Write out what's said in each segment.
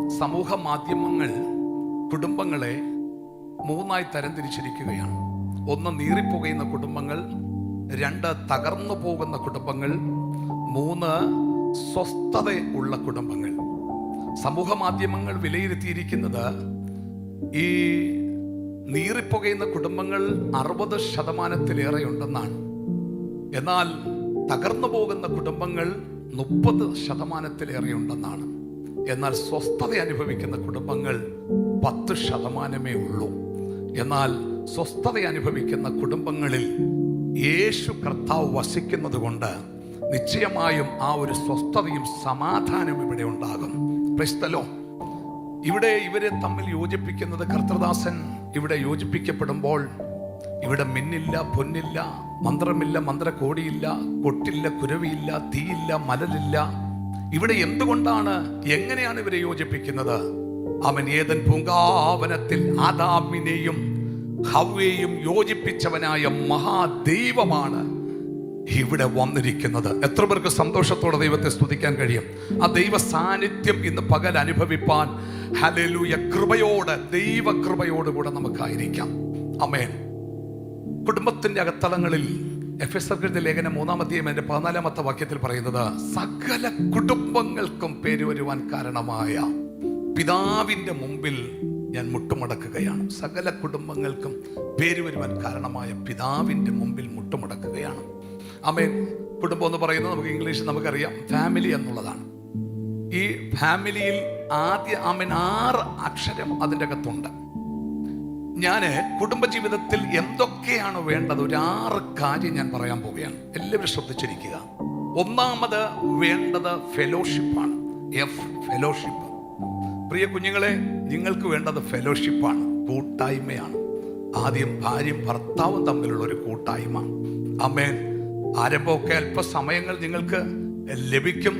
സമൂഹ മാധ്യമങ്ങൾ കുടുംബങ്ങളെ മൂന്നായി തരംതിരിച്ചിരിക്കുകയാണ്. ഒന്ന് നീറിപ്പുകയുന്ന കുടുംബങ്ങൾ രണ്ട് തകർന്നു പോകുന്ന കുടുംബങ്ങൾ മൂന്ന് സ്വസ്ഥത ഉള്ള കുടുംബങ്ങൾ. സമൂഹ മാധ്യമങ്ങൾ വിലയിരുത്തിയിരിക്കുന്നത് ഈ നീറിപ്പുകയുന്ന കുടുംബങ്ങൾ അറുപത് ശതമാനത്തിലേറെ ഉണ്ടെന്നാണ് എന്നാൽ തകർന്നു പോകുന്ന കുടുംബങ്ങൾ മുപ്പത് ശതമാനത്തിലേറെ ഉണ്ടെന്നാണ് എന്നാൽ സ്വസ്ഥത അനുഭവിക്കുന്ന കുടുംബങ്ങൾ പത്ത് ശതമാനമേ ഉള്ളൂ. എന്നാൽ സ്വസ്ഥത അനുഭവിക്കുന്ന കുടുംബങ്ങളിൽ യേശു കർത്താവ് വസിക്കുന്നത് കൊണ്ട് നിശ്ചയമായും ആ ഒരു സ്വസ്ഥതയും സമാധാനവും ഇവിടെ ഉണ്ടാകും. പ്രശ്നലോ ഇവിടെ ഇവരെ തമ്മിൽ യോജിപ്പിക്കുന്നത് കർത്തൃദാസൻ ഇവിടെ യോജിപ്പിക്കപ്പെടുമ്പോൾ ഇവിടെ മിന്നില്ല പൊന്നില്ല മന്ത്രമില്ല മന്ത്രകോടിയില്ല കൊട്ടില്ല കുരവിയില്ല തീയില്ല മലലില്ല ഇവിടെ എന്തുകൊണ്ടാണ് എങ്ങനെയാണ് ഇവരെ യോജിപ്പിക്കുന്നത്? അവൻ ഏതൻ പൂങ്കാവനത്തിൽ ആദാമിനെയും ഹവ്വേയും യോജിപ്പിച്ചവനായ മഹാദൈവമാണ് ഇവിടെ വന്നിരിക്കുന്നത്. എത്ര പേർക്ക് സന്തോഷത്തോടെ ദൈവത്തെ സ്തുതിക്കാൻ കഴിയും? ആ ദൈവ സാന്നിധ്യം ഇന്ന് പകൽ അനുഭവിപ്പാൻ ഹലലൂയ കൃപയോട് ദൈവ കൃപയോട് കൂടെ നമുക്കായിരിക്കാം. അമേൻ കുടുംബത്തിന്റെ അകത്തളങ്ങളിൽ എഫ് എസ് എഴുതിയ ലേഖനം മൂന്നാമത്തെയും എന്റെ പതിനാലാമത്തെ വാക്യത്തിൽ പറയുന്നത് സകല കുടുംബങ്ങൾക്കും പേര് വരുവാൻ കാരണമായ പിതാവിന്റെ മുമ്പിൽ ഞാൻ മുട്ടുമടക്കുകയാണ്. സകല കുടുംബങ്ങൾക്കും പേര് വരുവാൻ കാരണമായ പിതാവിന്റെ മുമ്പിൽ മുട്ടുമടക്കുകയാണ്. അമ്മേ കുടുംബം എന്ന് പറയുന്നത് നമുക്ക് ഇംഗ്ലീഷിൽ നമുക്കറിയാം ഫാമിലി എന്നുള്ളതാണ്. ഈ ഫാമിലിയിൽ ആദ്യ അമൻ ആറ് അക്ഷരം അതിന്റെ അകത്തുണ്ട്. ഞാൻ കുടുംബജീവിതത്തിൽ എന്തൊക്കെയാണ് വേണ്ടത് ഒരു ആറ് കാര്യം ഞാൻ പറയാൻ പോവുകയാണ്. എല്ലാവരും ശ്രദ്ധിച്ചിരിക്കുക. ഒന്നാമത് വേണ്ടത് ഫെലോഷിപ്പാണ് എഫ് ഫെലോഷിപ്പ് പ്രിയ കുഞ്ഞുങ്ങളെ നിങ്ങൾക്ക് വേണ്ടത് ഫെലോഷിപ്പാണ് കൂട്ടായ്മയാണ്. ആദ്യം ഭാര്യയും ഭർത്താവും തമ്മിലുള്ള ഒരു കൂട്ടായ്മ. അമേൻ ആരംഭമൊക്കെ അല്പസമയങ്ങൾ നിങ്ങൾക്ക് ലഭിക്കും.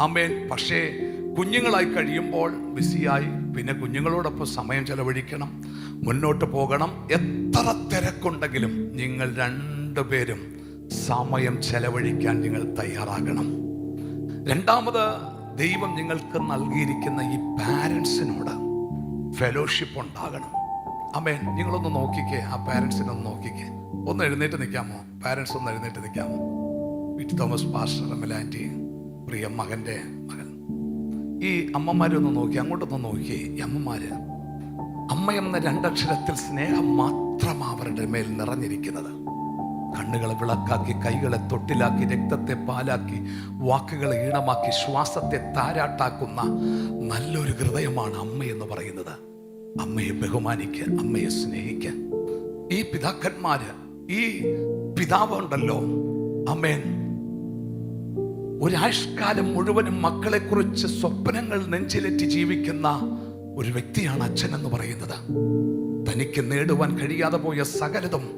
അമേൻ പക്ഷേ കുഞ്ഞുങ്ങളായി കഴിയുമ്പോൾ ബിസിയായി പിന്നെ കുഞ്ഞുങ്ങളോടൊപ്പം സമയം ചെലവഴിക്കണം. മുന്നോട്ട് പോകണം. എത്ര തിരക്കുണ്ടെങ്കിലും നിങ്ങൾ രണ്ടുപേരും സമയം ചെലവഴിക്കാൻ നിങ്ങൾ തയ്യാറാകണം. രണ്ടാമത് ദൈവം നിങ്ങൾക്ക് നൽകിയിരിക്കുന്ന ഈ പാരൻസിനോട് ഫെലോഷിപ്പ് ഉണ്ടാകണം. അമേൻ നിങ്ങളൊന്ന് നോക്കിക്കേ. ആ പാരൻസിനെ ഒന്ന് നോക്കിക്കേ. ഒന്ന് എഴുന്നേറ്റ് നിൽക്കാമോ? പാരൻസ് ഒന്ന് എഴുന്നേറ്റ് നിൽക്കാമോ? വിറ്റ് തോമസ് പാസ്റ്റർ എമ്മലാന്റി പ്രിയ മകന്റെ മകൻ ഈ അമ്മമാരെ ഒന്ന് നോക്കി അങ്ങോട്ടൊന്ന് നോക്കി. അമ്മമാര് അമ്മ എന്ന രണ്ടക്ഷരത്തിൽ സ്നേഹം മാത്രം അവരുടെ മേൽ നിറഞ്ഞിരിക്കുന്നത്. കണ്ണുകളെ വിളക്കാക്കി കൈകളെ തൊട്ടിലാക്കി രക്തത്തെ പാലാക്കി വാക്കുകളെ ഈണമാക്കി ശ്വാസത്തെ താരാട്ടാക്കുന്ന നല്ലൊരു ഹൃദയമാണ് അമ്മ എന്ന് പറയുന്നത്. അമ്മയെ ബഹുമാനിക്കാൻ അമ്മയെ സ്നേഹിക്കാൻ ഈ പിതാക്കന്മാര് ഈ പിതാവ് ഉണ്ടല്ലോ അമ്മേൻ ഒരാഴ്ചക്കാലം മുഴുവനും മക്കളെക്കുറിച്ച് സ്വപ്നങ്ങൾ നെഞ്ചിലേറ്റി ജീവിക്കുന്ന ഒരു വ്യക്തിയാണ് അച്ഛൻ എന്ന് പറയുന്നത്. തനിക്ക് നേടുവാൻ കഴിയാതെ പോയ സകലതും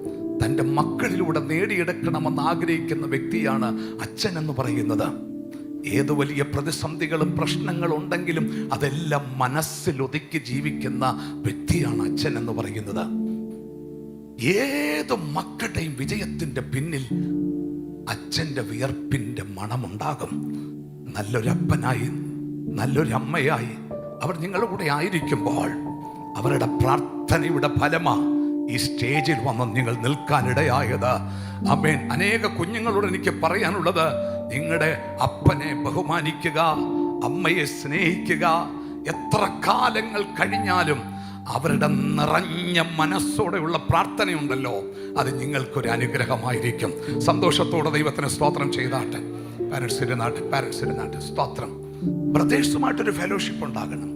തന്റെ മക്കളിലൂടെ നേടിയെടുക്കണമെന്ന് ആഗ്രഹിക്കുന്ന വ്യക്തിയാണ് അച്ഛൻ എന്ന് പറയുന്നത്. ഏത് വലിയ പ്രതിസന്ധികളും പ്രശ്നങ്ങളും ഉണ്ടെങ്കിലും അതെല്ലാം മനസ്സിലൊതുക്കി ജീവിക്കുന്ന വ്യക്തിയാണ് അച്ഛൻ എന്ന് പറയുന്നത്. ഏത് മക്കളുടെയും വിജയത്തിന്റെ പിന്നിൽ അച്ഛന്റെ വിയർപ്പിന്റെ മണമുണ്ടാകും. നല്ലൊരപ്പനായി നല്ലൊരമ്മയായി അവർ നിങ്ങളുടെ കൂടെ ആയിരിക്കുമ്പോൾ അവരുടെ പ്രാർത്ഥനയുടെ ഫലമാ ഈ സ്റ്റേജിൽ വന്ന് നിങ്ങൾ നിൽക്കാനിടയായത് അമ്മേൻ അനേക കുഞ്ഞുങ്ങളോട് എനിക്ക് പറയാനുള്ളത് നിങ്ങളുടെ അപ്പനെ ബഹുമാനിക്കുക അമ്മയെ സ്നേഹിക്കുക. എത്ര കാലങ്ങൾ കഴിഞ്ഞാലും അവരുടെ നിറഞ്ഞ മനസ്സോടെയുള്ള പ്രാർത്ഥനയുണ്ടല്ലോ അത് നിങ്ങൾക്കൊരു അനുഗ്രഹമായിരിക്കും. സന്തോഷത്തോടെ ദൈവത്തിന് സ്തോത്രം ചെയ്താട്ടെ. പാരൻസിന്റെ നാട്ടിൽ പാരൻസിന്റെ നാട്ടിൽ സ്തോത്രം. ബ്രദേഴ്സുമായിട്ടൊരു ഫെലോഷിപ്പ് ഉണ്ടാകണം.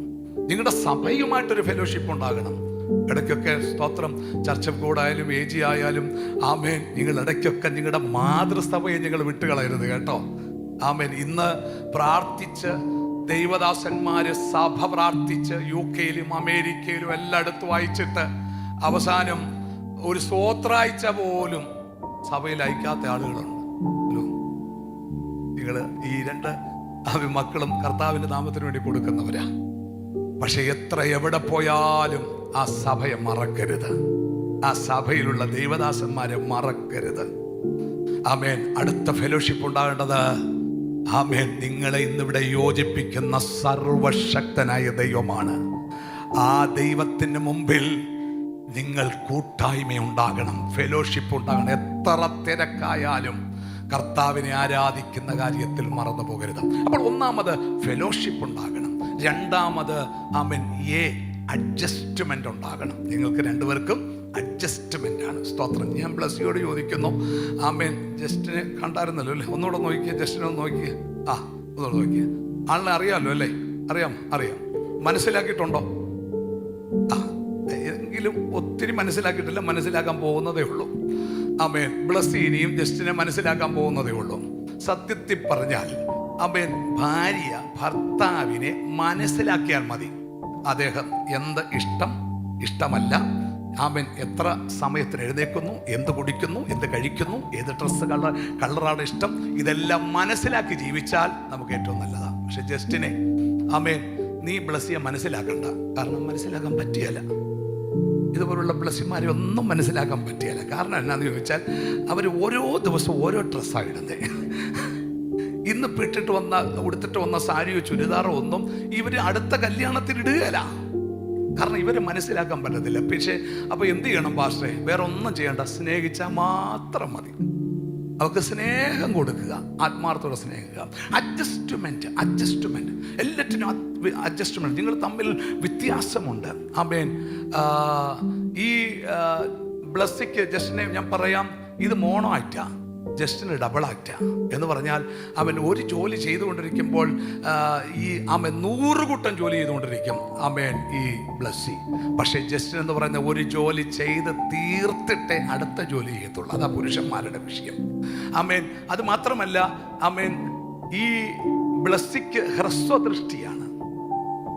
നിങ്ങളുടെ സഭയുമായിട്ടൊരു ഫെലോഷിപ്പ് ഉണ്ടാകണം. ഇടയ്ക്കൊക്കെ സ്തോത്രം ചർച്ച കൂടായാലും എ ജി ആയാലും ആമേൻ. നിങ്ങൾ ഇടയ്ക്കൊക്കെ നിങ്ങളുടെ മാതൃസഭയെ നിങ്ങൾ വിട്ടുകളയരുത് കേട്ടോ. ആമേൻ. ഇന്ന് പ്രാർത്ഥിച്ച് ദൈവദാസന്മാര് സഭ പ്രാർത്ഥിച്ച് യു കെയിലും അമേരിക്കയിലും എല്ലായിടത്തും വായിച്ചിട്ട് അവസാനം ഒരു സ്വോത്രാഴ്ച പോലും സഭയിൽ അയക്കാത്ത ആളുകളുണ്ട്. നിങ്ങൾ ഈ രണ്ട് മക്കളും കർത്താവിന്റെ നാമത്തിന് വേണ്ടി കൊടുക്കുന്നവരാ. പക്ഷെ എത്ര എവിടെ പോയാലും ആ സഭയെ മറക്കരുത്. ആ സഭയിലുള്ള ദൈവദാസന്മാരെ മറക്കരുത്. ആമേൻ. അടുത്ത ഫെലോഷിപ്പ് ഉണ്ടാകേണ്ടത് ആമേൻ നിങ്ങളെ ഇന്നിവിടെ യോജിപ്പിക്കുന്ന സർവശക്തനായ ദൈവമാണ്. ആ ദൈവത്തിന് മുമ്പിൽ നിങ്ങൾ കൂട്ടായ്മ ഉണ്ടാകണം ഫെലോഷിപ്പ് ഉണ്ടാകണം. എത്ര തിരക്കായാലും കർത്താവിനെ ആരാധിക്കുന്ന കാര്യത്തിൽ മറന്നു പോകരുത് അപ്പോൾ ഒന്നാമത് ഫെലോഷിപ്പ് ഉണ്ടാകണം. രണ്ടാമത് ആമൻ. എ അഡ്ജസ്റ്റ്മെന്റ് ഉണ്ടാകണം. നിങ്ങൾക്ക് രണ്ടുപേർക്കും അഡ്ജസ്റ്റ്മെന്റ് ആണ്. സ്തോത്രം. ഞാൻ പ്ലസ് യോട് ചോദിക്കുന്നു. ആമേൻ. ജസ്റ്റിനെ കണ്ടായിരുന്നല്ലോ അല്ലേ? ഒന്നുകൂടെ നോക്കിയേ ജസ്റ്റിനെ ഒന്ന് നോക്കിയേ. ആ ഒന്നുകൂടെ നോക്കിയേ. ആളിനെ അറിയാമല്ലോ അല്ലേ? അറിയാം അറിയാം. മനസ്സിലാക്കിയിട്ടുണ്ടോ? ആ എങ്കിലും ഒത്തിരി മനസ്സിലാക്കിയിട്ടില്ല. മനസ്സിലാക്കാൻ പോകുന്നതേ ഉള്ളൂ. ആമേൻ. ബ്ലസ് ഇനിയും ജസ്റ്റിനെ മനസ്സിലാക്കാൻ പോകുന്നതേ ഉള്ളൂ. സത്യത്തിൽ പറഞ്ഞാൽ അമേൻ ഭാര്യ ഭർത്താവിനെ മനസ്സിലാക്കിയാൽ മതി. അദ്ദേഹം എന്ത് ഇഷ്ടം? ഇഷ്ടമല്ല. അവൻ എത്ര സമയത്തിന് എഴുന്നേക്കുന്നു എന്ത് കുടിക്കുന്നു? എന്ത് കഴിക്കുന്നു? ഏത് ഡ്രസ്സ് കളർ കളറാണ് ഇഷ്ടം? ഇതെല്ലാം മനസ്സിലാക്കി ജീവിച്ചാൽ നമുക്ക് ഏറ്റവും നല്ലതാണ്. പക്ഷെ ജസ്റ്റിനെ ആമേൻ നീ ബ്ലസ്സിയെ മനസ്സിലാക്കണ്ട. കാരണം മനസ്സിലാക്കാൻ പറ്റിയല്ല. ഇതുപോലുള്ള ബ്ലസ്സിമാരെ ഒന്നും മനസ്സിലാക്കാൻ പറ്റിയല്ല. കാരണം എന്നാന്ന് ചോദിച്ചാൽ അവർ ഓരോ ദിവസവും ഓരോ ഡ്രസ്സാണ് ഇടുന്നത്. ഇന്ന് ഇട്ടിട്ട് വന്ന ഉടുത്തിട്ട് വന്ന സാരിയോ ചുരിദാറോ ഒന്നും ഇവർ അടുത്ത കല്യാണത്തിൽ ഇടുകയല്ല. കാരണം ഇവരെ മനസ്സിലാക്കാൻ പറ്റത്തില്ല. പക്ഷേ അപ്പോൾ എന്ത് ചെയ്യണം പാസ്റ്ററെ? വേറെ ഒന്നും ചെയ്യണ്ട. സ്നേഹിച്ചാൽ മാത്രം മതി. അവർക്ക് സ്നേഹം കൊടുക്കുക. ആത്മാർത്ഥത്തോടെ സ്നേഹിക്കുക. അഡ്ജസ്റ്റ്മെന്റ് അഡ്ജസ്റ്റ്മെന്റ് എല്ലാറ്റിനും അഡ്ജസ്റ്റ്മെന്റ് നിങ്ങൾ തമ്മിൽ വ്യത്യാസമുണ്ട്. അമേൻ ഈ ബ്ലസ്സിക്ക് ജസ്റ്റിനെ ഞാൻ പറയാം. ഇത് മോണോ ആക്റ്റാ ജസ്റ്റിന് ഡബിൾ ആക്റ്റാ എന്ന് പറഞ്ഞാൽ അവൻ ഒരു ജോലി ചെയ്തുകൊണ്ടിരിക്കുമ്പോൾ ഈ അമ്മ നൂറ് കൂട്ടം ജോലി ചെയ്തുകൊണ്ടിരിക്കും. അമേൻ ഈ ബ്ലസ്സി. പക്ഷേ ജസ്റ്റിൻ എന്ന് പറയുന്ന ഒരു ജോലി ചെയ്ത് തീർത്തിട്ടേ അടുത്ത ജോലി ചെയ്യത്തുള്ളൂ. അതാ പുരുഷന്മാരുടെ വിഷയം. അമേൻ അത് മാത്രമല്ല അമേൻ ഈ ബ്ലസ്സിക്ക് ഹ്രസ്വദൃഷ്ടിയാണ്.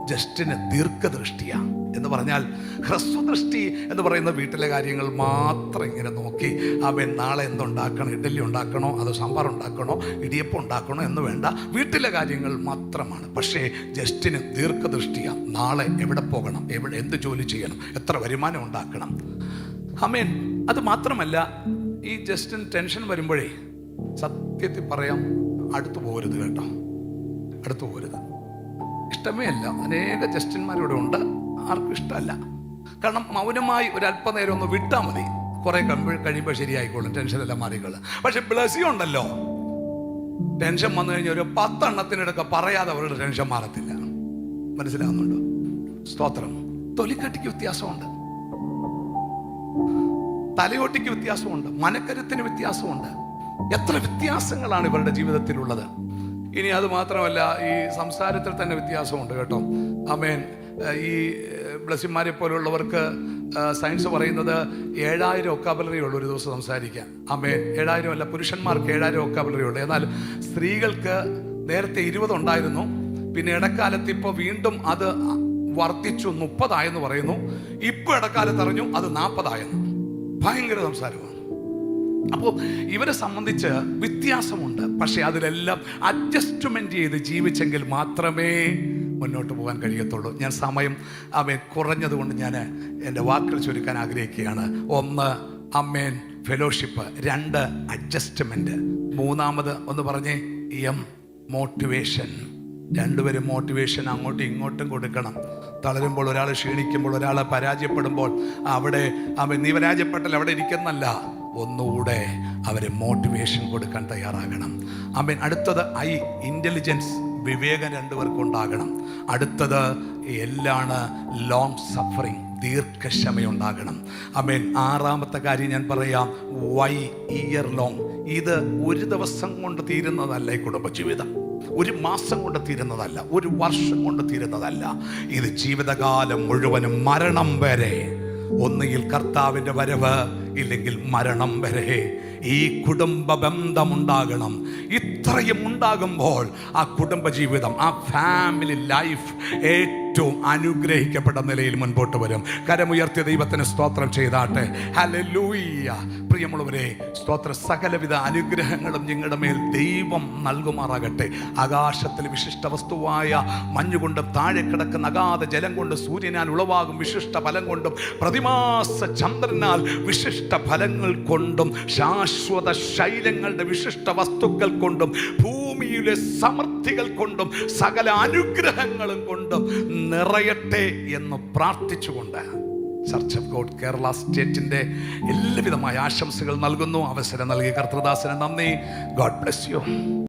ജസ്റ്റിന് ദീർഘദൃഷ്ടിയാണ് എന്ന് പറഞ്ഞാൽ ഹ്രസ്വദൃഷ്ടി എന്ന് പറയുന്ന വീട്ടിലെ കാര്യങ്ങൾ മാത്രം ഇങ്ങനെ നോക്കി അവൻ നാളെ എന്തുണ്ടാക്കണം? ഇഡലി ഉണ്ടാക്കണോ? അത് സാമ്പാർ ഉണ്ടാക്കണോ? ഇടിയപ്പം ഉണ്ടാക്കണോ? എന്ന് വേണ്ട. വീട്ടിലെ കാര്യങ്ങൾ മാത്രമാണ്. പക്ഷേ ജസ്റ്റിന് ദീർഘദൃഷ്ടിയാണ് നാളെ എവിടെ പോകണം? എവിടെ എന്ത് ജോലി ചെയ്യണം? എത്ര വരുമാനം ഉണ്ടാക്കണം? അമേൻ. അത് മാത്രമല്ല ഈ ജസ്റ്റിന് ടെൻഷൻ വരുമ്പോഴേ സത്യത്തിൽ പറയാം അടുത്തു പോകരുത് കേട്ടോ. അടുത്തു പോകരുത് ഇഷ്ടമേ അല്ല അനേക ജസ്റ്റിന്മാരിവിടെ ഉണ്ട്. ആർക്കും ഇഷ്ടമല്ല. കാരണം മൗനമായി ഒരു അല്പനേരം ഒന്ന് വിട്ടാൽ മതി. കുറെ കഴിയുമ്പോൾ ശരിയായിക്കോളും. ടെൻഷനെല്ലാം മാറിക്കോളും. പക്ഷെ ബ്ലസ്സി ഉണ്ടല്ലോ. ടെൻഷൻ വന്നു കഴിഞ്ഞാൽ ഒരു പത്തെണ്ണത്തിനിടക്ക് പറയാതെ അവരുടെ ടെൻഷൻ മാറത്തില്ല. മനസ്സിലാവുന്നുണ്ടോ? സ്തോത്രം. തൊലിക്കട്ടിക്ക് വ്യത്യാസമുണ്ട്. തലയോട്ടിക്ക് വ്യത്യാസമുണ്ട്. മനക്കരുത്തിന് വ്യത്യാസമുണ്ട്. എത്ര വ്യത്യാസങ്ങളാണ് ഇവരുടെ ജീവിതത്തിലുള്ളത്. ഇനി അത് മാത്രമല്ല ഈ സംസാരത്തിൽ തന്നെ വ്യത്യാസമുണ്ട് കേട്ടോ. അമേൻ ഈ ബ്ലസ്സിമാരെ പോലുള്ളവർക്ക് സയൻസ് പറയുന്നത് ഏഴായിരം ഒക്കാബലറി ഉള്ളൂ ഒരു ദിവസം സംസാരിക്കാൻ. അമേൻ ഏഴായിരം അല്ല പുരുഷന്മാർക്ക് ഏഴായിരം ഒക്കാബലറി ഉള്ളൂ. എന്നാൽ സ്ത്രീകൾക്ക് നേരത്തെ ഇരുപതുണ്ടായിരുന്നു പിന്നെ ഇടക്കാലത്ത് ഇപ്പോൾ വീണ്ടും അത് വർദ്ധിച്ചു മുപ്പതായെന്ന് പറയുന്നു. ഇപ്പോൾ ഇടക്കാലത്ത് അറിഞ്ഞു അത് നാൽപ്പതായെന്ന് ഭയങ്കര സംസാരമാണ്. അപ്പോൾ ഇവരെ സംബന്ധിച്ച് വ്യത്യാസമുണ്ട്. പക്ഷേ അതിലെല്ലാം അഡ്ജസ്റ്റ്മെന്റ് ചെയ്ത് ജീവിച്ചെങ്കിൽ മാത്രമേ മുന്നോട്ട് പോകാൻ കഴിയത്തുള്ളൂ. ഞാൻ സമയം അവൻ കുറഞ്ഞതുകൊണ്ട് ഞാൻ എന്റെ വാക്കുകൾ ചുരുക്കാൻ ആഗ്രഹിക്കുകയാണ്. ഒന്ന് അമ്മേൻ ഫെലോഷിപ്പ് രണ്ട് അഡ്ജസ്റ്റ്മെന്റ് മൂന്നാമത് ഒന്ന് പറഞ്ഞേ എം മോട്ടിവേഷൻ രണ്ടുപേരും മോട്ടിവേഷൻ അങ്ങോട്ടും ഇങ്ങോട്ടും കൊടുക്കണം. തളരുമ്പോൾ ഒരാൾ ക്ഷീണിക്കുമ്പോൾ ഒരാൾ പരാജയപ്പെടുമ്പോൾ അവിടെ അവൻ നീ പരാജയപ്പെട്ടല്ല അവിടെ ഇരിക്കുന്നല്ല. ഒന്നുകൂടെ അവരെ മോട്ടിവേഷൻ കൊടുക്കാൻ തയ്യാറാകണം. അവൻ അടുത്തത് ഐ ഇന്റലിജൻസ് വിവേകം രണ്ടുപേർക്കും ഉണ്ടാകണം അടുത്തത് എല്ലാണ് ലോങ് സഫറിങ് ദീർഘക്ഷമയുണ്ടാകണം. അമേൻ ആറാമത്തെ കാര്യം ഞാൻ പറയാം വൈ ഇയർ ലോങ് ഇത് ഒരു ദിവസം കൊണ്ട് തീരുന്നതല്ല ഈ കുടുംബജീവിതം. ഒരു മാസം കൊണ്ട് തീരുന്നതല്ല ഒരു വർഷം കൊണ്ട് തീരുന്നതല്ല. ഇത് ജീവിതകാലം മുഴുവനും മരണം വരെ. ഒന്നുകിൽ കർത്താവിന്റെ വരവ് ഇല്ലെങ്കിൽ മരണം വരെ ഈ കുടുംബ ബന്ധമുണ്ടാകണം. ഇത്രയും ഉണ്ടാകുമ്പോൾ ആ കുടുംബ ജീവിതം ആ ഫാമിലി ലൈഫ് ഏറ്റവും അനുഗ്രഹിക്കപ്പെട്ട നിലയിൽ മുൻപോട്ട് വരും. കരമുയർത്തിയ ദൈവത്തിന് സ്തോത്രം ചെയ്താട്ടെ. ഹല്ലേലൂയ പ്രിയമുള്ളവരെ സ്തോത്ര സകലവിധ അനുഗ്രഹങ്ങളും നിങ്ങളുടെ മേൽ ദൈവം നൽകുമാറാകട്ടെ. ആകാശത്തിൽ വിശിഷ്ട വസ്തുവായ മഞ്ഞുകൊണ്ട് താഴെ കിടക്കുന്ന അഗാധ ജലം കൊണ്ട് സൂര്യനാൽ ഉളവാകും വിശിഷ്ട ഫലം കൊണ്ടും പ്രതിമാസ ചന്ദ്രനാൽ വിശിഷ്ട ഫലങ്ങൾ കൊണ്ടും ശാശ്വത ശൈലങ്ങളുടെ വിശിഷ്ട വസ്തുക്കൾ കൊണ്ടും ഭൂമിയിൽ ഭൂമിയിലെ സമൃദ്ധികൾ കൊണ്ടും സകല അനുഗ്രഹങ്ങളും കൊണ്ടും നിറയട്ടെ എന്ന് പ്രാർത്ഥിച്ചുകൊണ്ട് ചർച്ച് ഓഫ് ഗോഡ് കേരള സ്റ്റേറ്റിന്റെ എല്ലാവിധമായ ആശംസകൾ നൽകുന്നു. അവസരം നൽകി കർത്തൃദാസന് നന്ദി. God bless you